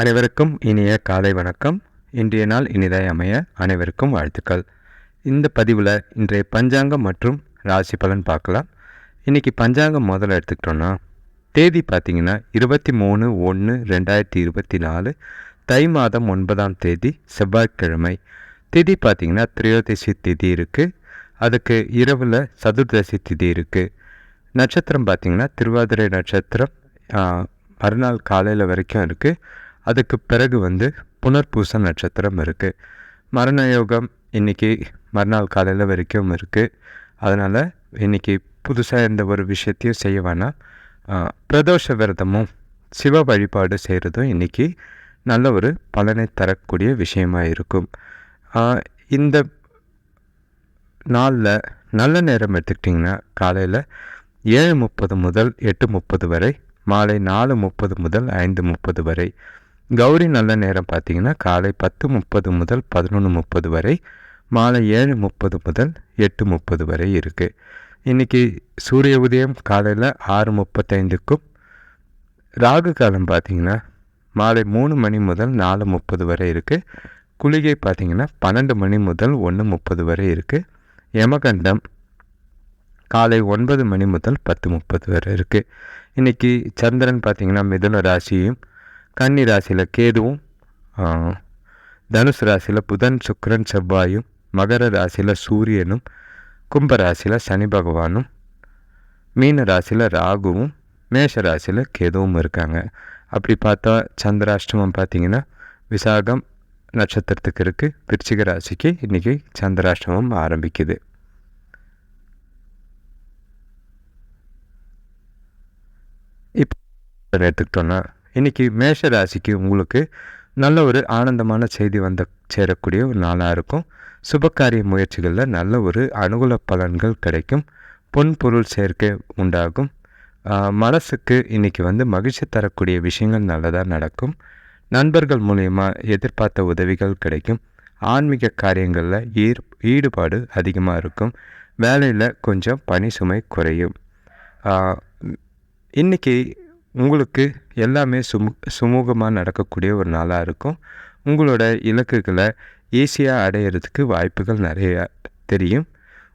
அனைவருக்கும் இனிய காலை வணக்கம். இன்றைய நாள் இனிதாய் அமைய அனைவருக்கும் வாழ்த்துக்கள். இந்த பதிவில் இன்றைய பஞ்சாங்கம் மற்றும் ராசி பலன் பார்க்கலாம். இன்றைக்கி பஞ்சாங்கம் முதல்ல எடுத்துக்கிட்டோன்னா தேதி பார்த்திங்கன்னா இருபத்தி மூணு ஒன்று ரெண்டாயிரத்தி இருபத்தி நாலு தை மாதம் ஒன்பதாம் தேதி செவ்வாய்க்கிழமை. திதி பார்த்திங்கன்னா திரையோதசி திதி இருக்குது அதுக்கு இரவில் சதுர்தசி திதி இருக்குது நட்சத்திரம் பார்த்திங்கன்னா திருவாதிரை நட்சத்திரம் மறுநாள் காலையில் வரைக்கும் இருக்குது அதுக்கு பிறகு வந்து புனர்பூச நட்சத்திரம் இருக்குது மரண யோகம் இன்றைக்கி மறுநாள் காலையில் வரைக்கும் இருக்குது அதனால் இன்றைக்கி புதுசாக எந்த ஒரு விஷயத்தையும் செய்ய வேணாம். பிரதோஷ விரதமும் சிவ வழிபாடு செய்கிறதும் இன்றைக்கி நல்ல ஒரு பலனை தரக்கூடிய விஷயமாக இருக்கும். இந்த நாளில் நல்ல நேரம் எடுத்துக்கிட்டிங்கன்னா காலையில் ஏழு முப்பது முதல் எட்டு முப்பது வரை மாலை நாலு முப்பது முதல் ஐந்து முப்பது வரை கௌரி நல்ல நேரம் பார்த்தீங்கன்னா காலை பத்து முப்பது முதல் பதினொன்று முப்பது வரை மாலை ஏழு முப்பது முதல் எட்டு முப்பது வரை இருக்குது இன்றைக்கி சூரிய உதயம் காலையில் ஆறு முப்பத்தைந்துக்கும் ராகு காலம் பார்த்திங்கன்னா மாலை மூணு மணி முதல் நாலு முப்பது வரை இருக்குது குளிகை பார்த்திங்கன்னா பன்னெண்டு மணி முதல் ஒன்று முப்பது வரை இருக்குது யமகண்டம் காலை ஒன்பது மணி முதல் பத்து முப்பது வரை இருக்குது இன்றைக்கி சந்திரன் பார்த்திங்கன்னா மிதுன ராசியும் கன்னி ராசியில் கேதுவும் தனுசு ராசியில் புதன் சுக்கரன் செவ்வாயும் மகர ராசியில் சூரியனும் கும்ப ராசியில் சனி பகவானும் மீன ராசியில் ராகுவும் மேஷ ராசியில் கேதுவும் இருக்காங்க. அப்படி பார்த்தா சந்திராஷ்டமம் பார்த்திங்கன்னா விசாகம் நட்சத்திரத்துக்கு இருக்குது விருச்சிக ராசிக்கு இன்றைக்கி சந்திராஷ்டமம் ஆரம்பிக்குது. இப்போ எடுத்துக்கிட்டோன்னா இன்றைக்கி மேஷ ராசிக்கு உங்களுக்கு நல்ல ஒரு ஆனந்தமான செய்தி வந்த சேரக்கூடிய ஒரு நாளாக இருக்கும். சுபகாரிய முயற்சிகளில் நல்ல ஒரு அனுகூல பலன்கள் கிடைக்கும். பொன் பொருள் சேர்க்கை உண்டாகும். மனசுக்கு இன்றைக்கி வந்து மகிழ்ச்சி தரக்கூடிய விஷயங்கள் நல்லதாக நடக்கும். நண்பர்கள் மூலயமா எதிர்பார்த்த உதவிகள் கிடைக்கும். ஆன்மீக காரியங்களில் ஈர் ஈடுபாடு அதிகமாக இருக்கும். வேலையில் கொஞ்சம் பணி சுமை குறையும். இன்றைக்கி உங்களுக்கு எல்லாமே சுமு சுமூகமாக நடக்கக்கூடிய ஒரு நாளாக இருக்கும். உங்களோட இலக்குகளை ஈஸியாக அடையிறதுக்கு வாய்ப்புகள் நிறையா தெரியும்.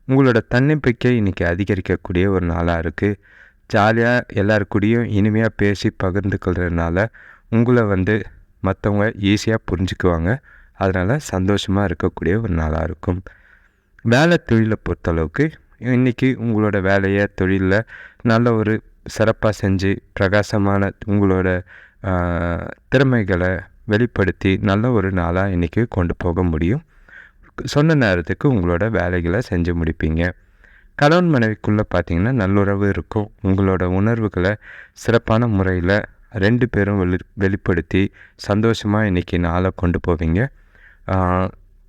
உங்களோட தன்னம்பிக்கை இன்றைக்கி அதிகரிக்கக்கூடிய ஒரு நாளாக இருக்குது ஜாலியாக எல்லாருக்கூடையும் இனிமையாக பேசி பகிர்ந்துக்கிறதுனால உங்களை வந்து மற்றவங்க ஈஸியாக புரிஞ்சுக்குவாங்க. அதனால் சந்தோஷமாக இருக்கக்கூடிய ஒரு நாளாக இருக்கும். வேலை தொழிலை பொறுத்தளவுக்கு இன்றைக்கி உங்களோட வேலையை தொழிலில் நல்ல ஒரு சிறப்பாக செஞ்சு பிரகாசமான உங்களோட திறமைகளை வெளிப்படுத்தி நல்ல ஒரு நாளாக இன்றைக்கி கொண்டு போக முடியும். சொன்ன நேரத்துக்கு உங்களோட வேலைகளை செஞ்சு முடிப்பீங்க. கணவன் மனைவிக்குள்ளே பார்த்தீங்கன்னா நல்லுறவு இருக்கும். உங்களோட உணர்வுகளை சிறப்பான முறையில் ரெண்டு பேரும் வெளி வெளிப்படுத்தி சந்தோஷமாக இன்றைக்கி நாளை கொண்டு போவீங்க.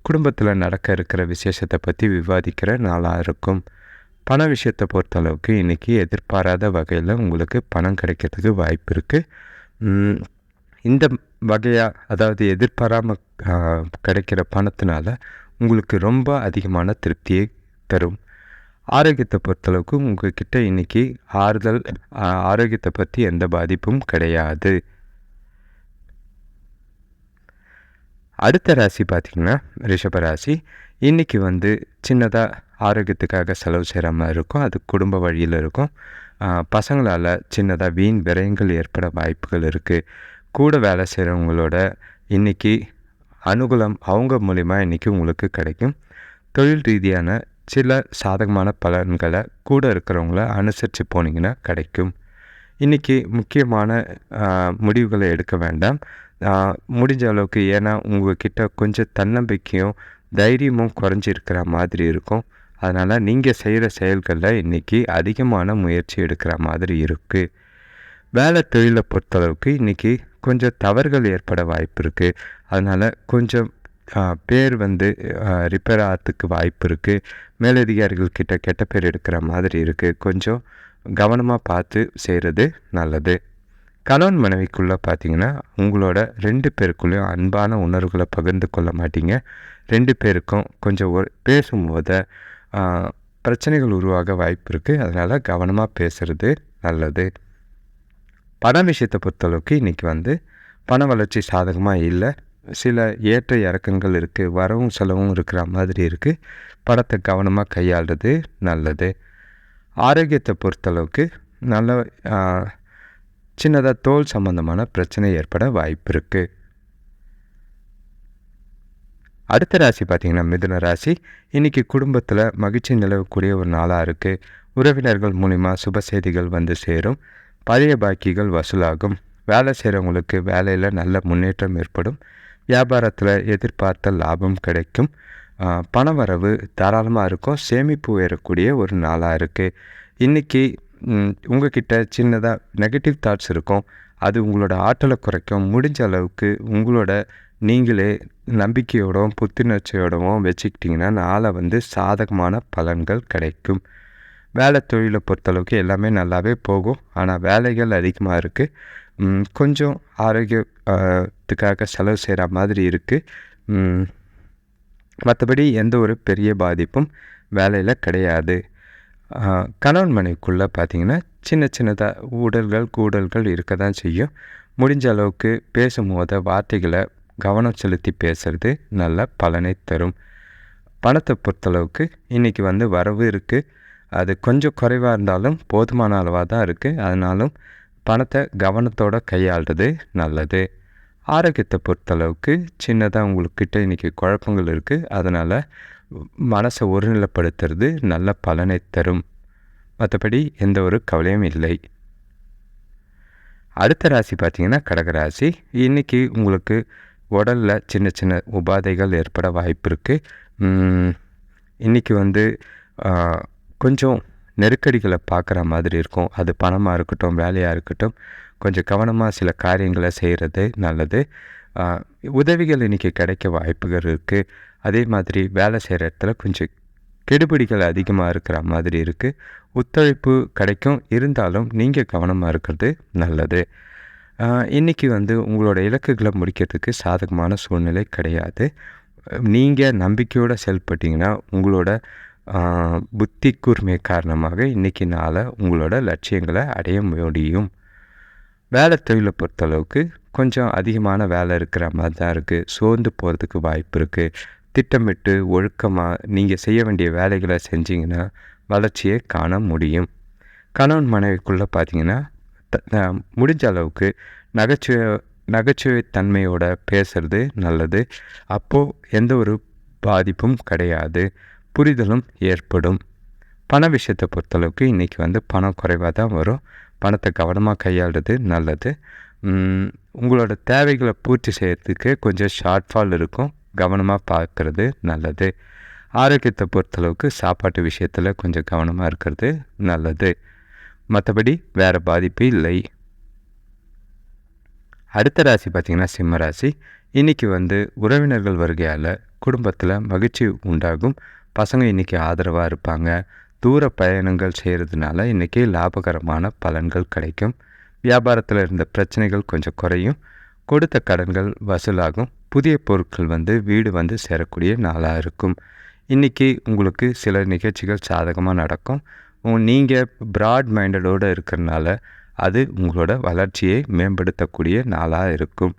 குடும்பத்தில் நடக்க இருக்கிற விசேஷத்தை பற்றி விவாதிக்கிற நாளாக இருக்கும். பண விஷயத்தை பொறுத்தளவுக்கு இன்றைக்கி எதிர்பாராத வகையில் உங்களுக்கு பணம் கிடைக்கிறதுக்கு வாய்ப்பு இருக்குது இந்த வகையாக அதாவது எதிர்பாராமல் கிடைக்கிற பணத்தினால உங்களுக்கு ரொம்ப அதிகமான திருப்தியை தரும். ஆரோக்கியத்தை பொறுத்தளவுக்கு உங்கள்கிட்ட இன்றைக்கி ஆறுதல் ஆரோக்கியத்தை பற்றி எந்த பாதிப்பும் கிடையாது. அடுத்த ராசி பார்த்திங்கன்னா ரிஷபராசி இன்றைக்கி வந்து சின்னதாக ஆரோக்கியத்துக்காக செலவு செய்கிற மாதிரி இருக்கும். அது குடும்ப வழியில் இருக்கும். பசங்களால் சின்னதாக வீண் விரயங்கள் ஏற்பட வாய்ப்புகள் இருக்குது கூட வேலை செய்கிறவங்களோட இன்றைக்கி அனுகூலம் அவங்க மூலிமா இன்றைக்கி உங்களுக்கு கிடைக்கும். தொழில் ரீதியான சில சாதகமான பலன்களை கூட இருக்கிறவங்கள அனுசரித்து போனீங்கன்னா கிடைக்கும். இன்றைக்கி முக்கியமான முடிவுகளை எடுக்க வேண்டாம். முடிஞ்ச அளவுக்கு ஏன்னா உங்கள்கிட்ட கொஞ்சம் தன்னம்பிக்கையும் தைரியமும் குறைஞ்சிருக்கிற மாதிரி இருக்கும். அதனால் நீங்கள் செய்கிற செயல்களில் இன்றைக்கி அதிகமான முயற்சி எடுக்கிற மாதிரி இருக்குது வேலை தொழிலை பொறுத்தளவுக்கு இன்றைக்கி கொஞ்சம் தவறுகள் ஏற்பட வாய்ப்பு இருக்குது அதனால் கொஞ்சம் பேர் வந்து ரிப்பேர் ஆகிறதுக்கு வாய்ப்பு இருக்குது மேலதிகாரிகள்கிட்ட கெட்ட பேர் எடுக்கிற மாதிரி இருக்குது கொஞ்சம் கவனமாக பார்த்து செய்கிறது நல்லது. கணவன் மனைவிக்குள்ளே பார்த்தீங்கன்னா உங்களோட ரெண்டு பேருக்குள்ளேயும் அன்பான உணர்வுகளை பகிர்ந்து கொள்ள மாட்டீங்க. ரெண்டு பேருக்கும் கொஞ்சம் ஒரு பேசும்போது பிரச்சனைகள் உருவாக வாய்ப்பு இருக்குது அதனால் கவனமாக பேசுகிறது நல்லது. பண விஷயத்தை பொறுத்தளவுக்கு இன்றைக்கி வந்து பண வளர்ச்சி சாதகமாக இல்லை. சில ஏற்ற இறக்கங்கள் இருக்குது வரவும் செலவும் இருக்கிற மாதிரி இருக்குது பணத்தை கவனமாக கையாளுறது நல்லது. ஆரோக்கியத்தை பொறுத்தளவுக்கு நல்ல சின்னதாக தோல் சம்பந்தமான பிரச்சனை ஏற்பட வாய்ப்பு இருக்குது அடுத்த ராசி பார்த்திங்கன்னா மிதுன ராசி. இன்றைக்கி குடும்பத்தில் மகிழ்ச்சி நிலவக்கூடிய ஒரு நாளாக இருக்குது உறவினர்கள் மூலிமா சுப செய்திகள் வந்து சேரும். பழைய பாக்கிகள் வசூலாகும். வேலை செய்கிறவங்களுக்கு வேலையில் நல்ல முன்னேற்றம் ஏற்படும். வியாபாரத்தில் எதிர்பார்த்த லாபம் கிடைக்கும். பணவரவு தாராளமாக இருக்கும். சேமிப்பு உயரக்கூடிய ஒரு நாளாக இருக்குது இன்றைக்கி உங்ககிட்ட சின்னதாக நெகட்டிவ் தாட்ஸ் இருக்கும். அது உங்களோட ஆற்றலை குறைக்கும். முடிஞ்ச அளவுக்கு உங்களோட நீங்களே நம்பிக்கையோடவும் புத்துணர்ச்சியோடவும் வச்சுக்கிட்டிங்கன்னா நாளை வந்து சாதகமான பலன்கள் கிடைக்கும். வேலை தொழிலை பொறுத்தளவுக்கு எல்லாமே நல்லாவே போகும். ஆனால் வேலைகள் அதிகமாக இருக்குது கொஞ்சம் ஆரோக்கியத்துக்காக செலவு செய்கிற மாதிரி இருக்குது மற்றபடி எந்த ஒரு பெரிய பாதிப்பும் வேலையில் கிடையாது. கணவன் மனைவிக்குள்ளே பார்த்திங்கன்னா சின்ன சின்னதாக ஊடல்கள் கூடல்கள் இருக்க தான் செய்யும். முடிஞ்ச அளவுக்கு பேசும்போது வார்த்தைகளை கவனம் செலுத்தி பேசுகிறது நல்ல பலனை தரும். பணத்தை பொறுத்தளவுக்கு இன்றைக்கி வந்து வரவு இருக்குது அது கொஞ்சம் குறைவாக இருந்தாலும் போதுமான அளவாக தான் இருக்குது அதனாலும் பணத்தை கவனத்தோடு கையாளுறது நல்லது. ஆரோக்கியத்தை பொறுத்தளவுக்கு சின்னதாக உங்கள்கிட்ட இன்றைக்கி குழப்பங்கள் இருக்குது அதனால் மனசை ஒருநிலைப்படுத்துறது நல்ல பலனை தரும். மற்றபடி எந்த ஒரு கவலையும் இல்லை. அடுத்த ராசி பார்த்திங்கன்னா கடகராசி. இன்றைக்கி உங்களுக்கு உடலில் சின்ன சின்ன உபாதைகள் ஏற்பட வாய்ப்பு இருக்குது இன்றைக்கி வந்து கொஞ்சம் நெருக்கடிகளை பார்க்குற மாதிரி இருக்கும். அது பணமாக இருக்கட்டும் வேலையாக இருக்கட்டும் கொஞ்சம் கவனமாக சில காரியங்களை செய்கிறது நல்லது. உதவிகள் இன்றைக்கி கிடைக்க வாய்ப்புகள் இருக்குது அதே மாதிரி வேலை செய்கிற இடத்துல கொஞ்சம் கெடுபிடிகள் அதிகமாக இருக்கிற மாதிரி இருக்குது ஒத்துழைப்பு கிடைக்கும். இருந்தாலும் நீங்கள் கவனமாக இருக்கிறது நல்லது. இன்றைக்கி வந்து உங்களோட இலக்குகளை முடிக்கிறதுக்கு சாதகமான சூழ்நிலை கிடையாது. நீங்கள் நம்பிக்கையோடு செயல்பட்டிங்கன்னா உங்களோட புத்தி கூர்மை காரணமாக இன்றைக்கி நாளை உங்களோட லட்சியங்களை அடைய முடியும். வேலை தொழிலை பொறுத்தளவுக்கு கொஞ்சம் அதிகமான வேலை இருக்கிற மாதிரி தான் இருக்குது சோர்ந்து போகிறதுக்கு வாய்ப்பு இருக்குது திட்டமிட்டு ஒழுக்கமாக நீங்கள் செய்ய வேண்டிய வேலைகளை செஞ்சிங்கன்னா வளர்ச்சியை காண முடியும். கணவன் மனைவிக்குள்ளே பார்த்தீங்கன்னா முடிஞ்ச அளவுக்கு நகைச்சுவை நகைச்சுவை தன்மையோட பேசுகிறது நல்லது. அப்போது எந்த ஒரு பாதிப்பும் கிடையாது. புரிதலும் ஏற்படும். பண விஷயத்தை பொறுத்தளவுக்கு இன்றைக்கி வந்து பணம் குறைவாக தான் வரும். பணத்தை கவனமாக கையாளுறது நல்லது. உங்களோட தேவைகளை பூர்த்தி செய்கிறதுக்கு கொஞ்சம் ஷார்ட்ஃபால் இருக்கும். கவனமாக பார்க்குறது நல்லது. ஆரோக்கியத்தை பொறுத்தளவுக்கு சாப்பாட்டு விஷயத்தில் கொஞ்சம் கவனமாக இருக்கிறது நல்லது. மற்றபடி வேறு பாதிப்பு இல்லை. அடுத்த ராசி பார்த்திங்கன்னா சிம்ம ராசி. இன்றைக்கி வந்து உறவினர்கள் வருகையால் குடும்பத்தில் மகிழ்ச்சி உண்டாகும். பசங்க இன்றைக்கி ஆதரவாக இருப்பாங்க. தூர பயணங்கள் செய்கிறதுனால இன்றைக்கி லாபகரமான பலன்கள் கிடைக்கும். வியாபாரத்தில் இருந்த பிரச்சனைகள் கொஞ்சம் குறையும். கொடுத்த கடன்கள் வசூலாகும். புதிய பொருட்கள் வந்து வீடு வந்து சேரக்கூடிய நாளாக இருக்கும். இன்றைக்கி உங்களுக்கு சில நிகழ்ச்சிகள் சாதகமாக நடக்கும். நீங்கள் ப்ராட் மைண்டடோடு இருக்கிறனால அது உங்களோட வளர்ச்சியை மேம்படுத்தக்கூடிய நாளாக இருக்கும்.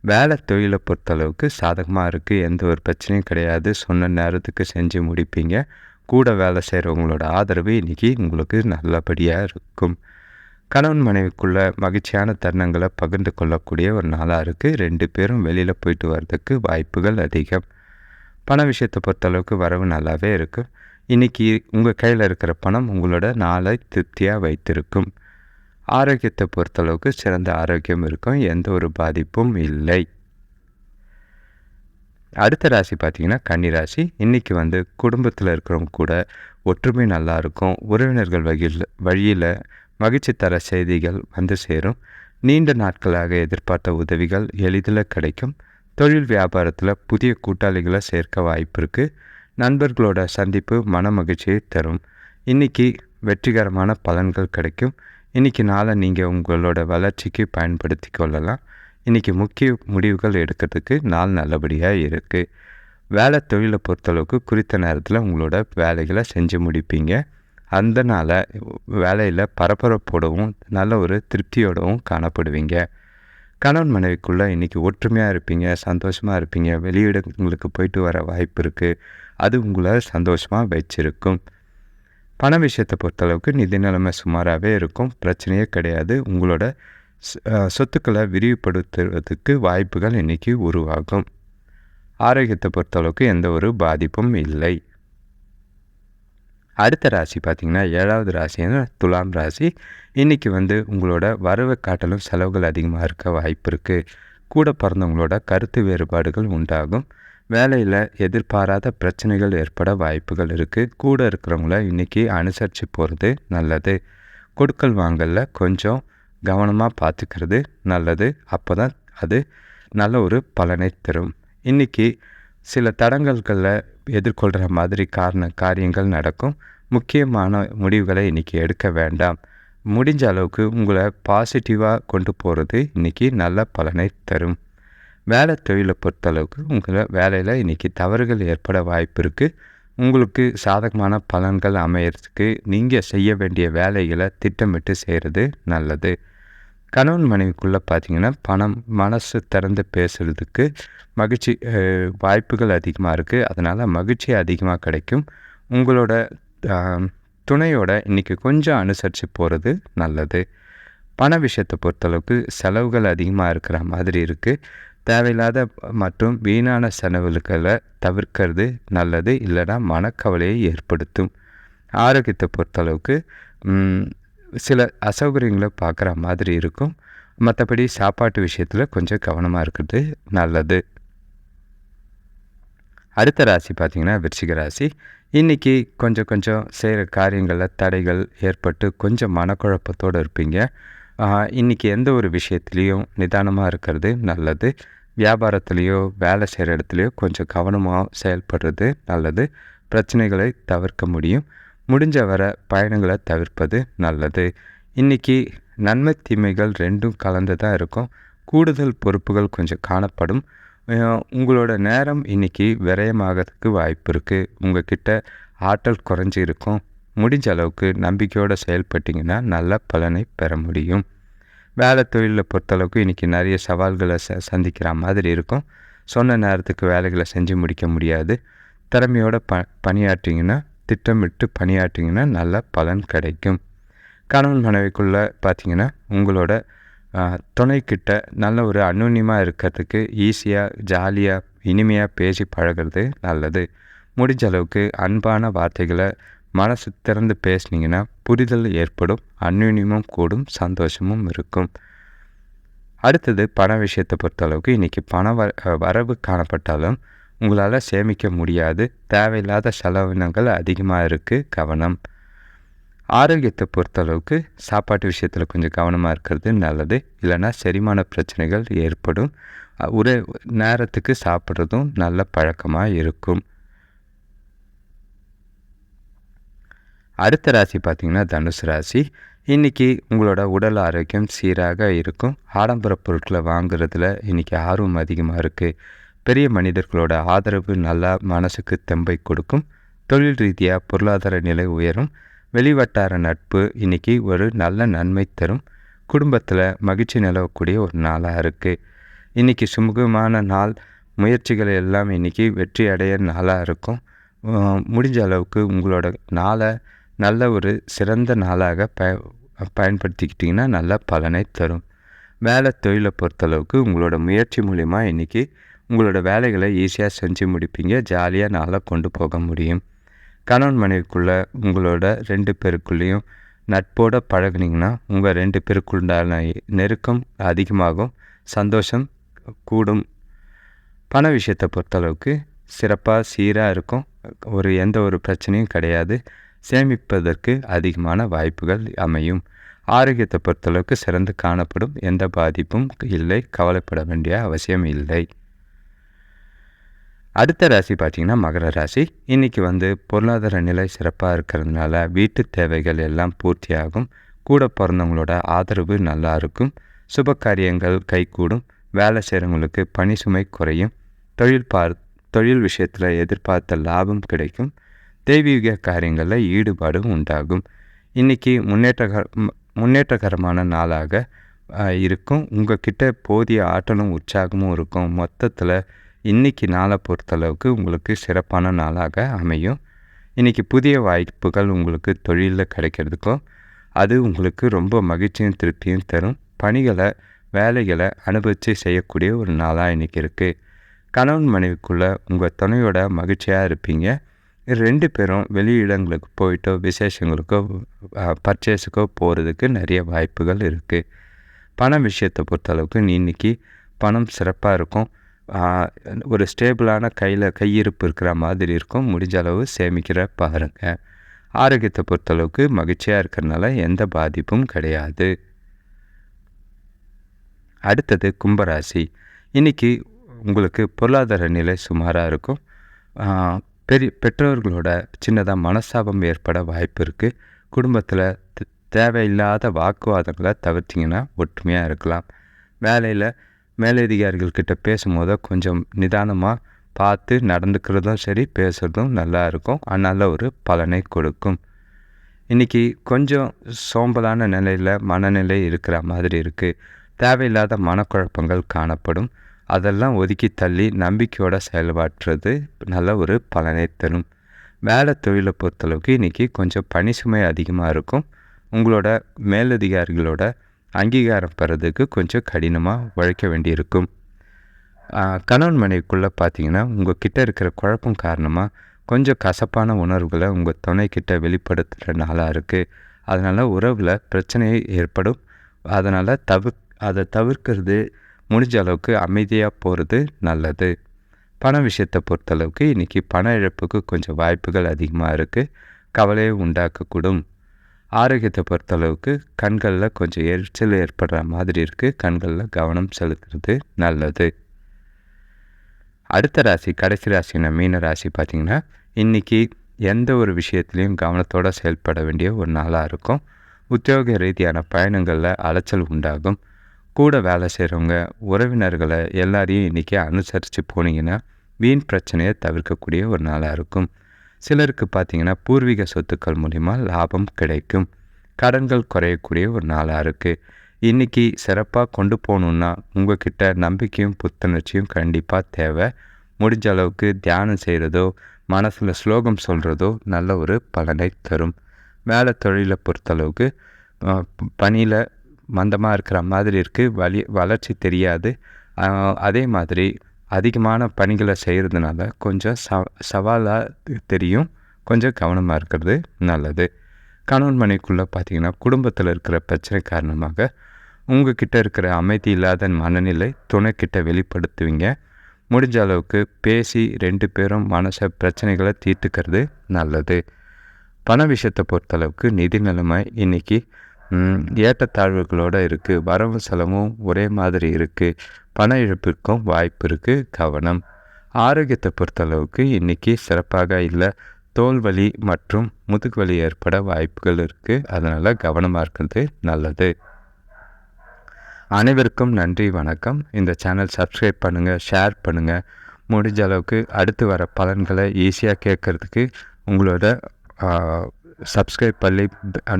வேலை தொழிலை பொறுத்தளவுக்கு சாதகமாக இருக்குது எந்த ஒரு பிரச்சனையும் கிடையாது. சொன்ன நேரத்துக்கு செஞ்சு முடிப்பீங்க. கூட வேலை செய்கிறவங்களோட ஆதரவு இன்றைக்கி உங்களுக்கு நல்லபடியாக இருக்கும். கணவன் மனைவிக்குள்ள மகிழ்ச்சியான தருணங்களை பகிர்ந்து கொள்ளக்கூடிய ஒரு நாளாக இருக்குது ரெண்டு பேரும் வெளியில் போயிட்டு வர்றதுக்கு வாய்ப்புகள் அதிகம். பண விஷயத்தை பொறுத்தளவுக்கு வரவு நல்லாவே இருக்கும் இன்றைக்கி உங்கள் கையில் இருக்கிற பணம் உங்களோட நாளை திருப்தியாக வைத்திருக்கும். ஆரோக்கியத்தை பொறுத்தளவுக்கு சிறந்த ஆரோக்கியம் இருக்கும். எந்த ஒரு பாதிப்பும் இல்லை. அடுத்த ராசி பார்த்திங்கன்னா கன்னிராசி இன்றைக்கி வந்து குடும்பத்தில் இருக்கிறவங்க கூட ஒற்றுமை நல்லா இருக்கும். உறவினர்கள் வகையில் வழியில் மகிழ்ச்சி தர செய்திகள் வந்து சேரும். நீண்ட நாட்களாக எதிர்பார்த்த உதவிகள் எளிதில் கிடைக்கும். தொழில் வியாபாரத்தில் புதிய கூட்டாளிகளை சேர்க்க வாய்ப்பு இருக்குது நண்பர்களோட சந்திப்பு மன மகிழ்ச்சியை தரும். இன்றைக்கி வெற்றிகரமான பலன்கள் கிடைக்கும். இன்றைக்கி நாளை நீங்கள் உங்களோட வளர்ச்சிக்கு பயன்படுத்தி கொள்ளலாம். இன்றைக்கி முக்கிய முடிவுகள் எடுக்கிறதுக்கு நாள் நல்லபடியாக இருக்குது வேலை தொழிலை பொறுத்தளவுக்கு குறித்த நேரத்தில் உங்களோட வேலைகளை செஞ்சு முடிப்பீங்க. அந்த நாளை வேலையில் பரபரப்போடவும் நல்ல ஒரு திருப்தியோடவும் காணப்படுவீங்க. கணவன் மனைவிக்குள்ளே இன்றைக்கி ஒற்றுமையாக இருப்பீங்க சந்தோஷமாக இருப்பீங்க. வெளியிடங்களுக்கு போயிட்டு வர வாய்ப்பு இருக்குது அது உங்களை சந்தோஷமாக வச்சிருக்கும். பண விஷயத்தை பொறுத்தளவுக்கு நிதி நிலைமை சுமாராகவே இருக்கும். பிரச்சனையே கிடையாது. உங்களோட சொத்துக்களை விரிவுபடுத்துறதுக்கு வாய்ப்புகள் இன்றைக்கி உருவாகும். ஆரோக்கியத்தை பொறுத்தளவுக்கு எந்த ஒரு பாதிப்பும் இல்லை. அடுத்த ராசி பார்த்திங்கன்னா ஏழாவது ராசின்னா துலாம் ராசி. இன்றைக்கி வந்து உங்களோட வரவை காட்டலும் செலவுகள் அதிகமாக இருக்க வாய்ப்பு இருக்குது கூட பிறந்தவங்களோட கருத்து வேறுபாடுகள் உண்டாகும். வேலையில் எதிர்பாராத பிரச்சனைகள் ஏற்பட வாய்ப்புகள் இருக்குது கூட இருக்கிறவங்கள இன்றைக்கி அனுசரித்து போகிறது நல்லது. கொடுக்கல் வாங்கலில் கொஞ்சம் கவனமாக பார்த்துக்கிறது நல்லது. அப்போ தான் அது நல்ல ஒரு பலனை தரும். இன்றைக்கி சில தடங்கல்களில் எதிர்கொள்கிற மாதிரி காரண காரியங்கள் நடக்கும். முக்கியமான முடிவுகளை இன்றைக்கி எடுக்க வேண்டாம். முடிஞ்ச அளவுக்கு உங்களை பாசிட்டிவாக கொண்டு போகிறது இன்றைக்கி நல்ல பலனை தரும். வேலை தொழிலை பொறுத்தளவுக்கு உங்களை வேலையில் இன்றைக்கி தவறுகள் ஏற்பட வாய்ப்பு இருக்குது உங்களுக்கு சாதகமான பலன்கள் அமையறதுக்கு நீங்கள் செய்ய வேண்டிய வேலைகளை திட்டமிட்டு செய்கிறது நல்லது. கணவன் மனைவிக்குள்ளே பார்த்திங்கன்னா பணம் மனசு திறந்து பேசுகிறதுக்கு மகிழ்ச்சி வாய்ப்புகள் அதிகமாக இருக்குது அதனால் மகிழ்ச்சி அதிகமாக கிடைக்கும். உங்களோட துணையோட இன்றைக்கி கொஞ்சம் அனுசரித்து போகிறது நல்லது. பண விஷயத்தை பொறுத்தளவுக்கு செலவுகள் அதிகமாக இருக்கிற மாதிரி இருக்குது தேவையில்லாத மற்றும் வீணான செலவுகளை தவிர்க்கிறது நல்லது. இல்லைனா மனக்கவலையை ஏற்படுத்தும். ஆரோக்கியத்தை பொறுத்தளவுக்கு சில அசௌகரியங்களை பார்க்குற மாதிரி இருக்கும். மற்றபடி சாப்பாட்டு விஷயத்தில் கொஞ்சம் கவனமாக இருக்கிறது நல்லது. அடுத்த ராசி பார்த்திங்கன்னா விருச்சிக ராசி. இன்றைக்கி கொஞ்சம் கொஞ்சம் செய்கிற காரியங்களில் தடைகள் ஏற்பட்டு கொஞ்சம் மனக்குழப்பத்தோடு இருப்பீங்க. இன்றைக்கி எந்த ஒரு விஷயத்துலேயும் நிதானமாக இருக்கிறது நல்லது. வியாபாரத்துலேயோ வேலை செய்கிற இடத்துலையோ கொஞ்சம் கவனமாக செயல்படுறது நல்லது. பிரச்சனைகளை தவிர்க்க முடியும். முடிஞ்ச வர பயணங்களை தவிர்ப்பது நல்லது. இன்றைக்கி நன்மை தீமைகள் ரெண்டும் கலந்து தான் இருக்கும். கூடுதல் பொறுப்புகள் கொஞ்சம் காணப்படும். உங்களோட நேரம் இன்றைக்கி விரயமாகிறதுக்கு வாய்ப்பு இருக்குது உங்கள்கிட்ட ஆற்றல் குறைஞ்சி இருக்கும். முடிஞ்ச அளவுக்கு நம்பிக்கையோடு செயல்பட்டிங்கன்னா நல்ல பலனை பெற முடியும். வேலை தொழிலில் பொறுத்தளவுக்கு இன்றைக்கி நிறைய சவால்களை ச சந்திக்கிற மாதிரி இருக்கும். சொன்ன நேரத்துக்கு வேலைகளை செஞ்சு முடிக்க முடியாது. திறமையோடு ப பணியாற்றிங்கன்னா திட்டமிட்டு பணியாற்றிங்கன்னா நல்ல பலன் கிடைக்கும். கணவன் மனைவிக்குள்ளே பார்த்திங்கன்னா உங்களோட துணைக்கிட்ட நல்ல ஒரு அனுன்யமாக இருக்கிறதுக்கு ஈஸியாக ஜாலியாக இனிமையாக பேசி பழகிறது நல்லது. முடிஞ்ச அளவுக்கு அன்பான வார்த்தைகளை மனசு திறந்து பேசுனீங்கன்னா புரிதல் ஏற்படும் அந்யுன்யமும் கூடும் சந்தோஷமும் இருக்கும். அடுத்தது பண விஷயத்தை பொறுத்தளவுக்கு இன்றைக்கி பண வ வரவு காணப்பட்டாலும் உங்களால் சேமிக்க முடியாது. தேவையில்லாத செலவினங்கள் அதிகமாக இருக்குது கவனம். ஆரோக்கியத்தை பொறுத்தளவுக்கு சாப்பாட்டு விஷயத்தில் கொஞ்சம் கவனமாக இருக்கிறது நல்லது. இல்லைன்னா செரிமான பிரச்சனைகள் ஏற்படும். ஒரு நேரத்துக்கு சாப்பிட்றதும் நல்ல பழக்கமாக இருக்கும். அடுத்த ராசி பார்த்திங்கன்னா தனுசு ராசி. இன்றைக்கி உங்களோட உடல் ஆரோக்கியம் சீராக இருக்கும். ஆடம்பர பொருட்களை வாங்குறதுல இன்றைக்கி ஆர்வம் அதிகமாக இருக்குது பெரிய மனிதர்களோட ஆதரவு நல்லா மனசுக்கு தெம்பை கொடுக்கும். தொழில் ரீதியாக பொருளாதார நிலை உயரும். வெளிவட்டார நட்பு இன்றைக்கி ஒரு நல்ல நன்மை தரும். குடும்பத்தில் மகிழ்ச்சி நிலவக்கூடிய ஒரு நாளாக இருக்குது இன்றைக்கி சுமூகமான நாள். முயற்சிகள் எல்லாம் இன்றைக்கி வெற்றி அடைய நாளாக இருக்கும். முடிஞ்ச அளவுக்கு உங்களோட நாளை நல்ல ஒரு சிறந்த நாளாக ப பயன்படுத்திக்கிட்டிங்கன்னா நல்ல பலனை தரும். வேலை தொழிலை பொறுத்தளவுக்கு உங்களோட முயற்சி மூலிமா இன்றைக்கி உங்களோட வேலைகளை ஈஸியாக செஞ்சு முடிப்பீங்க. ஜாலியாக நாளாக கொண்டு போக முடியும். கணவன் மனைவிக்குள்ளே உங்களோட ரெண்டு பேருக்குள்ளேயும் நட்போடு பழகுனீங்கன்னா உங்கள் ரெண்டு பேருக்குண்டான நெருக்கம் அதிகமாகும் சந்தோஷம் கூடும். பண விஷயத்தை பொறுத்தளவுக்கு சிறப்பாக சீராக இருக்கும். ஒரு எந்த ஒரு பிரச்சனையும் கிடையாது. சேமிப்பதற்கு அதிகமான வாய்ப்புகள் அமையும். ஆரோக்கியத்தை பொறுத்தளவுக்கு சிறந்து காணப்படும். எந்த பாதிப்பும் இல்லை. கவலைப்பட வேண்டிய அவசியம் இல்லை. அடுத்த ராசி பார்த்திங்கன்னா மகர ராசி. இன்றைக்கி வந்து பொருளாதார நிலை சிறப்பாக இருக்கிறதுனால வீட்டு தேவைகள் எல்லாம் பூர்த்தியாகும். கூட பிறந்தவங்களோட ஆதரவு நல்லா இருக்கும். சுப காரியங்கள் கைகூடும். வேலை செய்கிறவங்களுக்கு பணி சுமை குறையும். தொழில் பார் தொழில் விஷயத்தில் எதிர்பார்த்த லாபம் கிடைக்கும். தெய்வீக காரியங்களில் ஈடுபாடும் உண்டாகும். இன்றைக்கி முன்னேற்றகர முன்னேற்றகரமான நாளாக இருக்கும். உங்கள் கிட்டே போதிய ஆற்றலும் உற்சாகமும் இருக்கும். மொத்தத்தில் இன்றைக்கி நாளை பொறுத்தளவுக்கு உங்களுக்கு சிறப்பான நாளாக அமையும். இன்றைக்கி புதிய வாய்ப்புகள் உங்களுக்கு தொழிலில் கிடைக்கிறதுக்கும் அது உங்களுக்கு ரொம்ப மகிழ்ச்சியும் திருப்தியும் தரும். பணிகளை வேலைகளை அனுபவித்து செய்யக்கூடிய ஒரு நாளாக இன்றைக்கி இருக்குது கணவன் மனைவிக்குள்ளே உங்கள் துணையோட மகிழ்ச்சியாக இருப்பீங்க. ரெண்டு பேரும் வெளியிடங்களுக்கு போயிட்டோ விசேஷங்களுக்கோ பர்ச்சேஸுக்கோ போகிறதுக்கு நிறைய வாய்ப்புகள் இருக்குது பண விஷயத்தை பொறுத்தளவுக்கு இன்றைக்கி பணம் சிறப்பாக இருக்கும். ஒரு ஸ்டேபிளான கையில் கையிருப்பு இருக்கிற மாதிரி இருக்கும். முடிஞ்ச அளவு சேமிக்கிற பாருங்கள் ஆரோக்கியத்தை பொறுத்தளவுக்கு மகிழ்ச்சியாக இருக்கிறனால எந்த பாதிப்பும் கிடையாது. அடுத்தது கும்பராசி. இன்றைக்கி உங்களுக்கு பொருளாதார நிலை சுமாராக இருக்கும். பெரிய பெற்றோர்களோட சின்னதாக மனஸ்தாபம் ஏற்பட வாய்ப்பு இருக்குது குடும்பத்தில் தேவையில்லாத வாக்குவாதங்களை தவிர்த்திங்கன்னா ஒற்றுமையாக இருக்கலாம். வேலையில் மேலதிகாரிகள்கிட்ட பேசும்போது கொஞ்சம் நிதானமாக பார்த்து நடந்துக்கிறதும் சரி பேசுகிறதும் நல்லா இருக்கும். அதனால் ஒரு பலனை கொடுக்கும். இன்றைக்கி கொஞ்சம் சோம்பலான நிலையில் மனநிலை இருக்கிற மாதிரி இருக்குது தேவையில்லாத மனக்குழப்பங்கள் காணப்படும். அதெல்லாம் ஒதுக்கி தள்ளி நம்பிக்கையோடு செயல்பாட்டுறது நல்ல ஒரு பலனை தரும். வேலை தொழிலை பொறுத்தளவுக்கு இன்றைக்கி கொஞ்சம் பணி சுமை அதிகமாக இருக்கும். உங்களோட மேலதிகாரிகளோட அங்கீகாரம் பெறதுக்கு கொஞ்சம் கடினமாக உழைக்க வேண்டியிருக்கும். கணவன் மனைவிக்குள்ளே பார்த்தீங்கன்னா உங்கள் கிட்டே இருக்கிற குழப்பம் காரணமாக கொஞ்சம் கசப்பான உணர்வுகளை உங்கள் துணைக்கிட்ட வெளிப்படுத்துகிற நாளாக இருக்குது அதனால் உறவில் பிரச்சனை ஏற்படும். அதனால் தவிர அதை தவிர்க்கிறது முடிஞ்ச அளவுக்கு அமைதியாக போகிறது நல்லது. பண விஷயத்தை பொறுத்தளவுக்கு இன்றைக்கி பண இழப்புக்கு கொஞ்சம் வாய்ப்புகள் அதிகமாக இருக்குது கவலையை உண்டாக்கக்கூடும். ஆரோக்கியத்தை பொறுத்தளவுக்கு கண்களில் கொஞ்சம் எரிச்சல் ஏற்படுற மாதிரி இருக்குது கண்களில் கவனம் செலுத்துறது நல்லது. அடுத்த ராசி கடைசி ராசினா மீன ராசி பார்த்திங்கன்னா இன்றைக்கி எந்த ஒரு விஷயத்துலையும் கவனத்தோடு செயல்பட வேண்டிய ஒரு நாளாக இருக்கும். உத்தியோக ரீதியான பயணங்களில் அலைச்சல் உண்டாகும். கூட வேலை செய்கிறவங்க உறவினர்களை எல்லாரையும் இன்றைக்கி அனுசரித்து போனீங்கன்னா வீண் பிரச்சனையை தவிர்க்கக்கூடிய ஒரு நாளாக இருக்கும். சிலருக்கு பார்த்திங்கன்னா பூர்வீக சொத்துக்கள் மூலிமா லாபம் கிடைக்கும். கடன்கள் குறையக்கூடிய ஒரு நாளாக இருக்குது இன்றைக்கி சிறப்பாக கொண்டு போகணுன்னா உங்கள்கிட்ட நம்பிக்கையும் புத்துணர்ச்சியும் கண்டிப்பாக தேவை. முடிஞ்ச அளவுக்கு தியானம் செய்கிறதோ மனசில் ஸ்லோகம் சொல்கிறதோ நல்ல ஒரு பலனை தரும். வேலை தொழிலை பொறுத்தளவுக்கு பணியில் மந்தமாக இருக்கிற மாதிரி இருக்குது வலி வளர்ச்சி தெரியாது. அதே மாதிரி அதிகமான பணிகளை செய்கிறதுனால கொஞ்சம் ச சவாலாக தெரியும். கொஞ்சம் கவனமாக இருக்கிறது நல்லது. கணவன் மனைக்குள்ளே பார்த்திங்கன்னா குடும்பத்தில் இருக்கிற பிரச்சனை காரணமாக உங்ககிட்ட இருக்கிற அமைதி இல்லாத மனநிலை துணைக்கிட்ட வெளிப்படுத்துவீங்க. முடிஞ்ச அளவுக்கு பேசி ரெண்டு பேரும் மனசை பிரச்சனைகளை தீர்த்துக்கிறது நல்லது. பண விஷயத்தை பொறுத்தளவுக்கு நிதி நிலைமை இன்றைக்கி ஏற்றத்தாழ்வுகளோடு இருக்குது வரவு செலவும் ஒரே மாதிரி இருக்குது பண இழப்பிற்கும் வாய்ப்பு இருக்குது கவனம். ஆரோக்கியத்தை பொறுத்தளவுக்கு இன்றைக்கி சிறப்பாக இல்லை. தோல் வலி மற்றும் முதுகு வலி ஏற்பட வாய்ப்புகள் இருக்குது அதனால் கவனமாக இருக்கிறது நல்லது. அனைவருக்கும் நன்றி வணக்கம். இந்த சேனல் சப்ஸ்கிரைப் பண்ணுங்கள் ஷேர் பண்ணுங்கள் முடிஞ்ச அளவுக்கு அடுத்து வர பலன்களை ஈஸியாக கேட்குறதுக்கு உங்களோட சப்ஸ்கிரைப் பண்ணி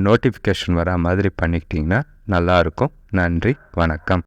நோட்டிஃபிகேஷன் வரா மாதிரி பண்ணிக்கிட்டிங்கன்னா நல்லாயிருக்கும். நன்றி வணக்கம்.